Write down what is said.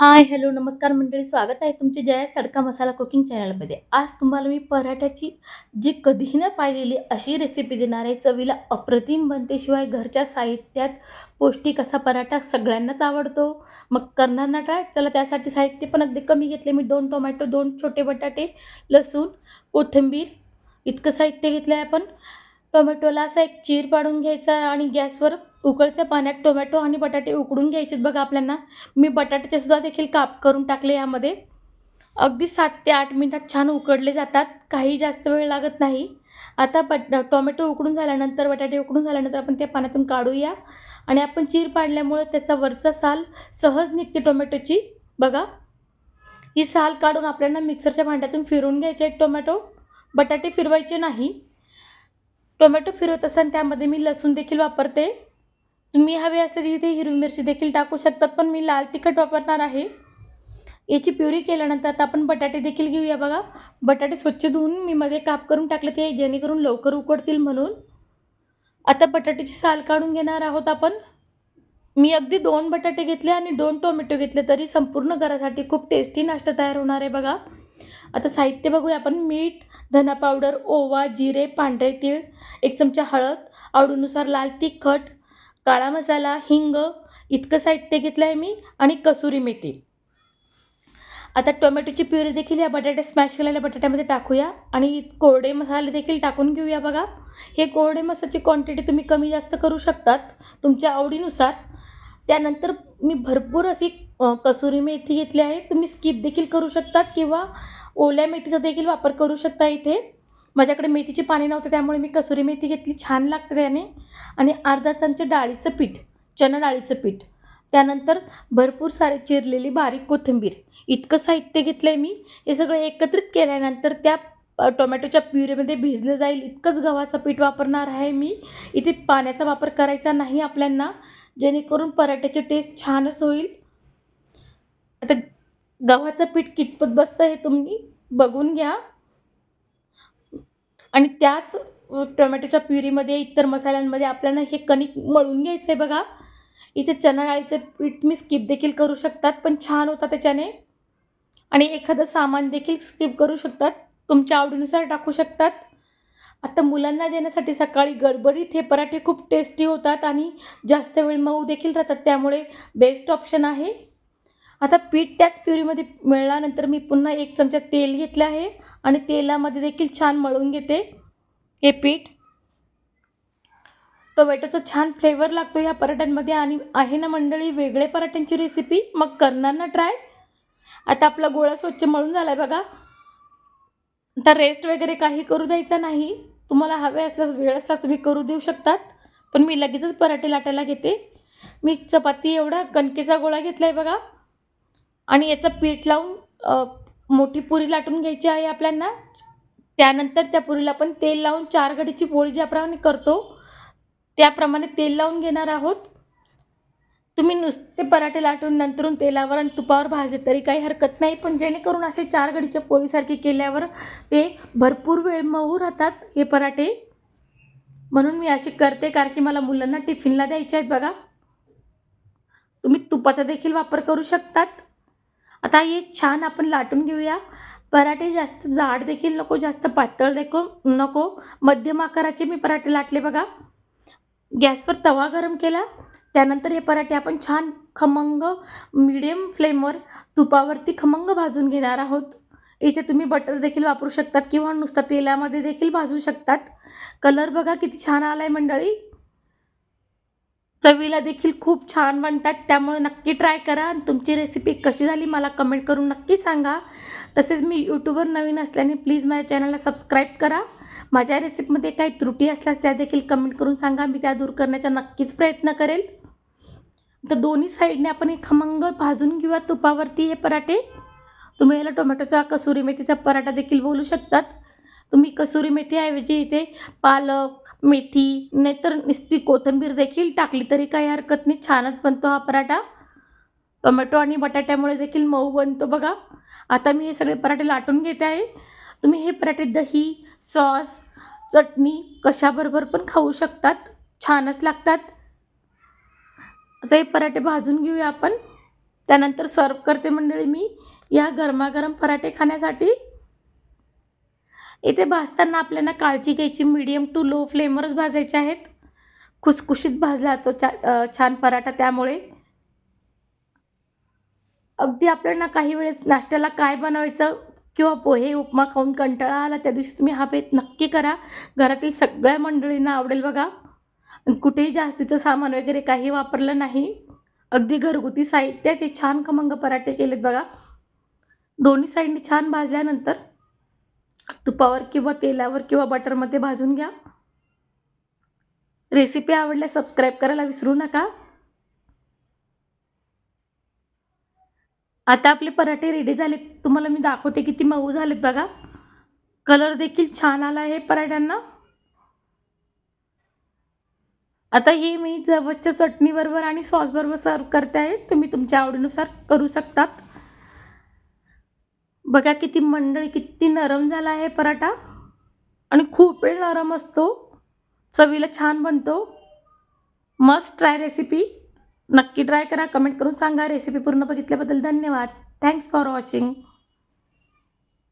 हाय, hello, नमस्कार मंडळी. स्वागत आहे तुमचे जयास तडका मसाला कुकिंग चॅनलमध्ये. आज तुम्हाला मी पराठ्याची जी कधीही न पाहिलेली अशी रेसिपी देणार आहे. चवीला अप्रतिम बनते, शिवाय घरच्या साहित्यात पौष्टिक असा पराठा सगळ्यांनाच आवडतो. मग करणार ना ट्राय? चला त्यासाठी साहित्य पण अगदी कमी घेतले मी. दोन टोमॅटो, दोन छोटे बटाटे, लसूण, कोथिंबीर इतकं साहित्य घेतलं आहे आपण. टोमॅटोला असा एक चीर पाडून घ्यायचा आणि गॅसवर उकळत्या पाण्यात टोमॅटो आणि बटाटे उकडून घ्यायचे बघा आपल्याला. मी बटाट्याचेसुद्धा देखील काप करून टाकले यामध्ये. अगदी सात ते आठ मिनिटात छान उकडले जातात. काही जास्त वेळ लागत नाही. आता बट टोमॅटो उकडून झाल्यानंतर, बटाटे उकडून झाल्यानंतर आपण त्या पाण्यातून काढूया आणि आपण चीर पाडल्यामुळे त्याचा वरचा साल सहज निघते टोमॅटोची बघा. ही साल काढून आपल्याला मिक्सरच्या भांड्यातून फिरवून घ्यायचे आहेत टोमॅटो. बटाटे फिरवायचे नाही. टोमॅटो फिरवत असताना त्यामध्ये मी लसूण देखील वापरते. तुम्ही हवे असल्यास इथे हिरवी मिरची देखील टाकू शकतात, पण मी लाल तिखट वापरणार आहे. याची प्युरी केल्यानंतर आता आपण बटाटे देखील घेऊया बघा. बटाटे स्वच्छ धुवून मी मध्ये काप करून टाकले ते जेणेकरून लवकर उकडतील म्हणून. आता बटाट्याची साल काढून घेणार आहोत आपण. मी अगदी दोन बटाटे घेतले आणि दोन टोमॅटो घेतले, तरी संपूर्ण घरासाठी खूप टेस्टी नाश्ता तयार होणार आहे बघा. आता साहित्य बघूया आपण. मीठ, धना पावडर, ओवा, जिरे, पांढरे तीळ, एक चमचा हळद, आवडीनुसार लाल तिखट, काळा मसाला, हिंग इतकं साहित्य घेतलं आहे मी आणि कसुरी मेथी. आता टोमॅटोची प्युरी देखील या बटाटे स्मॅश केलेल्या बटाट्यामध्ये टाकूया आणि कोरडे मसाले देखील टाकून घेऊया बघा. हे कोरडे मसाल्याची क्वांटिटी तुम्ही कमी जास्त करू शकतात तुमच्या आवडीनुसार. त्यानंतर मी भरपूर अशी कसुरी मेथी घेतली आहे. तुम्ही स्किप देखील करू शकतात किंवा ओल्या मेथीचा देखील वापर करू शकता इथे. माझ्याकडे मेथीची पाने नव्हते त्यामुळे मी कसुरी मेथी घेतली. छान लागते त्याने आणि अर्धा चमचे डाळीचं पीठ, चणा डाळीचं पीठ. त्यानंतर भरपूर सारे चिरलेली बारीक कोथिंबीर. इतकं साहित्य घेतलं आहे मी. हे सगळं एकत्रित केल्यानंतर त्या टोमॅटोच्या प्युरेमध्ये भिजलं जाईल इतकंच गव्हाचं पीठ वापरणार आहे मी. इथे पाण्याचा वापर करायचा नाही आपल्यांना, जेणेकरून पराठ्याची टेस्ट छानच होईल. आता गव्हाचं पीठ कितपत बसतं हे तुम्ही बघून घ्या. आणि त्याच टोमॅटोच्या प्युरीमध्ये इतर मसाल्यांमध्ये आपल्याला हे कणिक मळून घ्यायचं आहे बघा. इथे चणा डाळीचे पीठ मी स्किप देखील करू शकतात, पण छान होता त्याच्याने. आणि एखादं सामान देखील स्किप करू शकतात. तुमच्या आवडीनुसार टाकू शकतात. आता मुलांना देण्यासाठी सकाळी गडबडीत हे पराठे खूप टेस्टी होतात आणि जास्त वेळ मऊ देखील राहतात. त्यामुळे बेस्ट ऑप्शन आहे. आता पीठ त्याच प्युरीमध्ये मिळल्यानंतर मी पुन्हा एक चमचा तेल घेतलं आहे आणि तेलामध्ये देखील छान मळून घेते हे पीठ. टोमॅटोचा छान फ्लेवर लागतो ह्या पराठ्यांमध्ये आणि आहे ना मंडळी वेगळे पराठ्यांची रेसिपी, मग करणार ना ट्राय? आता आपला गोळा स्वच्छ मळून झाला आहे बघा. आता रेस्ट वगैरे काही करू द्यायचा नाही. तुम्हाला हवे असल्यास वेळ असल्यास तुम्ही करू देऊ शकतात. पण मी लगेचच पराठे लाटायला घेते. मी चपाती एवढा कणकेचा गोळा घेतला आहे बघा आणि याचं पीठ लावून मोठी पुरी लाटून घ्यायची आहे आपल्यांना. त्यानंतर त्या पुरीला आपण तेल लावून चार घडीची पोळी ज्याप्रमाणे करतो, त्याप्रमाणे तेल लावून घेणार आहोत. तुम्ही नुसते पराठे लाटून नंतरून तेलावर आणि तुपावर भाजले तरी काही हरकत नाही. पण जेणेकरून असे चार घडीच्या पोळीसारखे केल्यावर ते भरपूर वेळ मऊ राहतात हे पराठे. म्हणून मी अशी करते कारण की मला मुलांना टिफिनला द्यायचे आहेत बघा. तुम्ही तुपाचा देखील वापर करू शकतात. आता हे छान आपण लाटून घेऊया. पराठे जास्त जाड देखील नको, जास्त पातळ देखो नको. मध्यम आकाराचे मी पराठे लाटले बघा. गॅसवर तवा गरम केला. त्यानंतर हे पराठे आपण छान खमंग मिडियम फ्लेमवर तुपावरती खमंग भाजून घेणार आहोत. इथे तुम्ही बटर देखील वापरू शकतात किंवा नुसतं तेलामध्ये देखील भाजू शकतात. कलर बघा किती छान आला आहे मंडळी. चवीला देखील खूप छान बनतात. त्यामुळे नक्की ट्राय करा आणि तुमची रेसिपी कशी झाली मला कमेंट करून नक्की सांगा. तसेच मी यूट्यूबवर नवीन असल्याने प्लीज माझ्या चॅनलला सबस्क्राईब करा. माझ्या रेसिपीमध्ये काही त्रुटी असल्यास त्या देखील कमेंट करून सांगा. मी त्या दूर करण्याचा नक्कीच प्रयत्न करेल. तर दोन्ही साईडने आपण हे खमंग भाजून घेऊया तुपावरती हे पराठे. तुम्ही याला टोमॅटोचा, कसुरी मेथीचा पराठा देखील बोलू शकतात. तुम्ही कसुरी मेथीऐवजी इथे पालक, मेथी नाहीतर नुसती कोथिंबीर देखील टाकली तरी काही हरकत नाही. छानच बनतो हा पराठा. टोमॅटो आणि बटाट्यामुळे देखील मऊ बनतो बघा. आता मी हे सगळे पराठे लाटून घेते आहे. तुम्ही हे पराठे दही, सॉस, चटणी कशाबरोबर पण खाऊ शकतात. छानच लागतात. आता हे पराठे भाजून घेऊया आपण. त्यानंतर सर्व करते मंडळी मी या गरमागरम पराठे खाण्यासाठी इथे भाजताना आपल्याला काळजी घ्यायची मीडियम टू लो फ्लेमवरच भाजायचे आहेत. खुसखुशीत भाजला तो चा छान पराठा त्यामुळे. अगदी आपल्याला काही वेळेस नाश्त्याला काय बनवायचं किंवा पोहे उपमा खाऊन कंटाळा आला त्या दिवशी तुम्ही हा बेत नक्की करा. घरातील सगळ्या मंडळींना आवडेल बघा. आणि कुठेही जास्तीचं सामान वगैरे काही वापरलं नाही. अगदी घरगुती साहित्यात हे छान खमंग पराठे केलेत बघा. दोन्ही साईडने छान भाजल्यानंतर तुपावर किंवा तेलावर किंवा बटरमध्ये भाजून घ्या. रेसिपी आवडल्या सबस्क्राईब करायला विसरू नका. आता आपले पराठे रेडी झालेत. तुम्हाला मी दाखवते किती मऊ झालेत बघा. कलर देखील छान आला आहे पराठ्यांना. आता हे मी जवळच्या चटणीबरोबर आणि सॉसबरोबर सर्व करते आहे. तुम्ही तुमच्या आवडीनुसार करू शकतात. बघा किती मंडळी किती नरम झाला आहे पराठा. आणि खूप वेळ नरम असतो. चवीला छान बनतो. मस्ट ट्राय रेसिपी नक्की ट्राय करा. कमेंट करून सांगा. रेसिपी पूर्ण बघितल्याबद्दल धन्यवाद. Thanks for watching